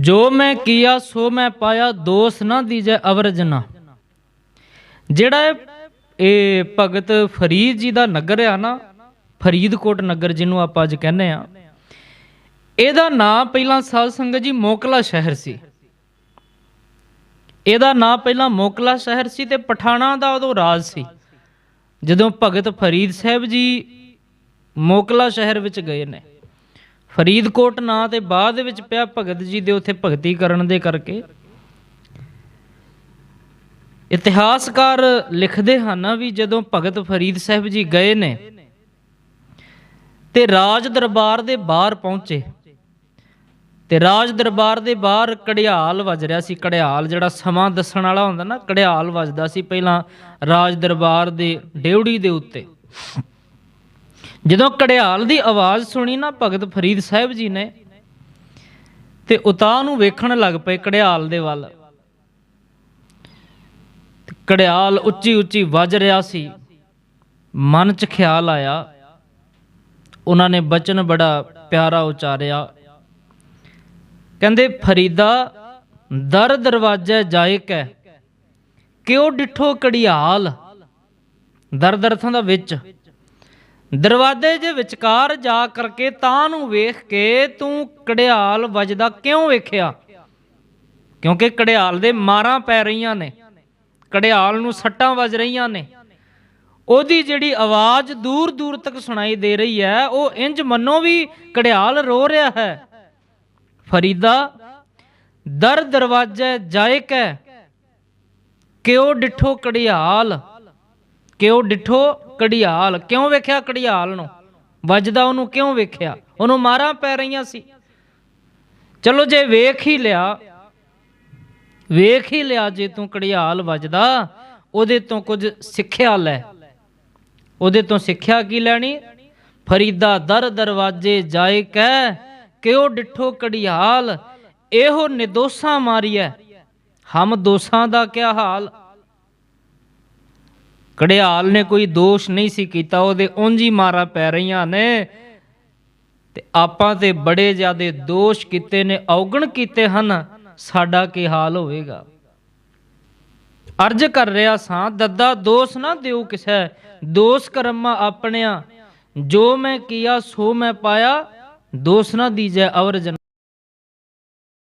ਜੋ ਮੈਂ ਕੀਆ, ਸੋ ਮੈਂ ਪਾਇਆ, ਦੋਸ ਨਾ ਦੀਜੈ ਅਵਰਜਨਾ ਜਿਹੜਾ ਇਹ- ਭਗਤ ਫਰੀਦ ਜੀ ਦਾ ਨਗਰ ਆ ਨਾ, ਫਰੀਦਕੋਟ ਨਗਰ ਜਿਹਨੂੰ ਆਪਾਂ ਅੱਜ ਕਹਿੰਦੇ ਆ, ਇਹਦਾ ਨਾਂ ਪਹਿਲਾਂ ਸਾਧ ਸੰਗਤ ਜੀ ਮੋਕਲਾ ਸ਼ਹਿਰ ਸੀ। ਇਹਦਾ ਨਾਂ ਪਹਿਲਾਂ ਮੋਕਲਾ ਸ਼ਹਿਰ ਸੀ ਤੇ ਪਠਾਣਾ ਦਾ ਉਦੋਂ ਰਾਜ ਸੀ। ਜਦੋਂ ਭਗਤ ਫਰੀਦ ਸਾਹਿਬ ਜੀ ਮੋਕਲਾ ਸ਼ਹਿਰ ਵਿੱਚ ਗਏ ਨੇ। ਫਰੀਦਕੋਟ ਨਾਂ ਤੇ ਬਾਅਦ ਵਿੱਚ ਪਿਆ ਭਗਤ ਜੀ ਦੇ ਉੱਥੇ ਭਗਤੀ ਕਰਨ ਦੇ ਕਰਕੇ। ਇਤਿਹਾਸਕਾਰ ਲਿਖਦੇ ਹਨ ਵੀ ਜਦੋਂ ਭਗਤ ਫਰੀਦ ਸਾਹਿਬ ਜੀ ਗਏ ਨੇ ਤੇ ਰਾਜ ਦਰਬਾਰ ਦੇ ਬਾਹਰ ਪਹੁੰਚੇ ਤੇ ਰਾਜ ਦਰਬਾਰ ਦੇ ਬਾਹਰ ਕੜਿਆਲ ਵੱਜ ਰਿਹਾ ਸੀ। ਕੜਿਆਲ ਜਿਹੜਾ ਸਮਾਂ ਦੱਸਣ ਵਾਲਾ ਹੁੰਦਾ ਨਾ, ਕੜਿਆਲ ਵੱਜਦਾ ਸੀ ਪਹਿਲਾਂ ਰਾਜ ਦਰਬਾਰ ਦੇ ਡੇਉੜੀ ਦੇ ਉੱਤੇ। ਜਦੋਂ ਕੜਿਆਲ ਦੀ ਆਵਾਜ਼ ਸੁਣੀ ਨਾ ਭਗਤ ਫਰੀਦ ਸਾਹਿਬ ਜੀ ਨੇ, ਤੇ ਉਤਾਹ ਨੂੰ ਵੇਖਣ ਲੱਗ ਪਏ ਕੜਿਆਲ ਦੇ ਵੱਲ। ਕੜਿਆਲ ਉੱਚੀ ਉੱਚੀ ਵੱਜ ਰਿਹਾ ਸੀ, ਮਨ 'ਚ ਖਿਆਲ ਆਇਆ। ਉਹਨਾਂ ਨੇ ਬਚਨ ਬੜਾ ਪਿਆਰਾ ਉਚਾਰਿਆ। ਕਹਿੰਦੇ, ਫਰੀਦਾ, ਦਰ ਦਰਵਾਜ਼ੇ ਜਾਇਕ ਹੈ ਕਿਉ ਡਿਠੋ ਕੜਿਆਲ ਦਰ ਦਰਥਾਂ ਦਾ ਵਿੱਚ ਦਰਵਾਜ਼ੇ ਦੇ ਵਿਚਕਾਰ ਜਾ ਕਰਕੇ ਤਾਂ ਨੂੰ ਵੇਖ ਕੇ ਤੂੰ ਕੜਿਆਲ ਵੱਜਦਾ ਕਿਉਂ ਵੇਖਿਆ? ਕਿਉਂਕਿ ਕੜਿਆਲ ਦੇ ਮਾਰਾਂ ਪੈ ਰਹੀਆਂ ਨੇ। ਕੜਿਆਲ ਨੂੰ ਸੱਟਾਂ ਵੱਜ ਰਹੀਆਂ ਨੇ। ਉਹਦੀ ਜਿਹੜੀ ਆਵਾਜ਼ ਦੂਰ ਦੂਰ ਤੱਕ ਸੁਣਾਈ ਦੇ ਰਹੀ ਹੈ, ਉਹ ਇੰਜ ਮੰਨੋ ਵੀ ਕੜਿਆਲ ਰੋ ਰਿਹਾ ਹੈ। ਫਰੀਦਾ, ਦਰ ਦਰਵਾਜ਼ੇ ਜਾਇਕ ਹੈ ਕਿਉ ਡਿਠੋ ਕੜਿਆਲ? ਕਿਉ ਡਿਠੋ? ਕੜਿਆਲ ਕਿਉਂ ਵੇਖਿਆ ਕੜਿਆਲ ਨੂੰ? ਵੱਜਦਾ ਉਹਨੂੰ ਕਿਉਂ ਵੇਖਿਆ? ਉਹਨੂੰ ਮਾਰਾਂ ਪੈ ਰਹੀਆਂ ਸੀ। ਚਲੋ ਜੇ ਵੇਖ ਹੀ ਲਿਆ, ਵੇਖ ਹੀ ਲਿਆ ਜੇ ਤੂੰ ਕੜਿਆਲ ਵੱਜਦਾ, ਉਹਦੇ ਤੋਂ ਕੁਝ ਸਿੱਖਿਆ ਲੈ। ਉਹਦੇ ਤੋਂ ਸਿੱਖਿਆ ਕੀ ਲੈਣੀ? ਫਰੀਦਾ ਦਰ ਦਰਵਾਜੇ ਜਾਏ ਕਹਿ, ਕਿਉ ਡਿਠੋ ਕੜਿਆਲ ਇਹੋ ਨਿਦੋਸਾਂ ਮਾਰੀਐ। ਹਮ ਦੋਸਾਂ ਦਾ ਕਿਆ ਹਾਲ? ਕੜਿਆਲ ਨੇ ਕੋਈ ਦੋਸ਼ ਨਹੀਂ ਸੀ ਕੀਤਾ, ਉਹਦੇ ਉਂਝ ਹੀ ਮਾਰਾ ਪੈ ਰਹੀਆਂ ਨੇ। ਤੇ ਆਪਾਂ ਤੇ ਬੜੇ ਜ਼ਿਆਦੇ ਦੋਸ਼ ਕੀਤੇ ਨੇ, ਔਗਣ ਕੀਤੇ ਹਨ, ਸਾਡਾ ਕੀ ਹਾਲ ਹੋਵੇਗਾ? ਅਰਜ ਕਰ ਰਿਹਾ ਸਾਂ, ਦੱਦਾ ਦੋਸ ਨਾ ਦਿਓ ਕਿਸੇ, ਦੋਸ ਕਰਮਾ ਆਪਣਿਆ, ਜੋ ਮੈਂ ਕੀਆ, ਸੋ ਮੈਂ ਪਾਇਆ, ਦੋਸ ਨਾ ਦੀਜੈ ਅਵਰ ਜਨ।